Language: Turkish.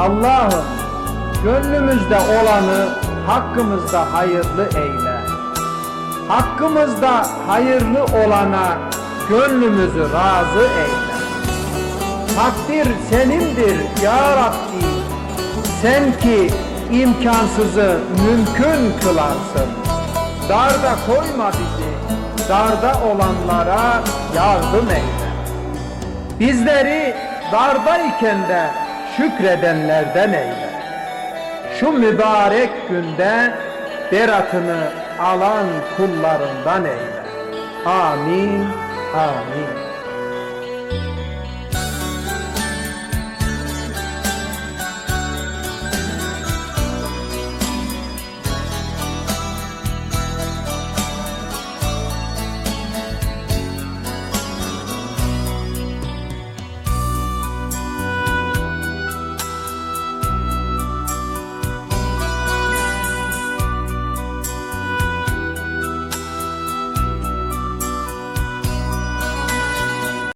Allah'ım gönlümüzde olanı hakkımızda hayırlı eyle. Hakkımızda hayırlı olana gönlümüzü razı eyle. Takdir senindir ya Rabbi. Sen ki imkansızı mümkün kılarsın. Darda koyma bizi, darda olanlara yardım eyle. Bizleri dardayken de şükredenlerden eyle. Şu mübarek günde beratını alan kullarından eyle. Amin, amin.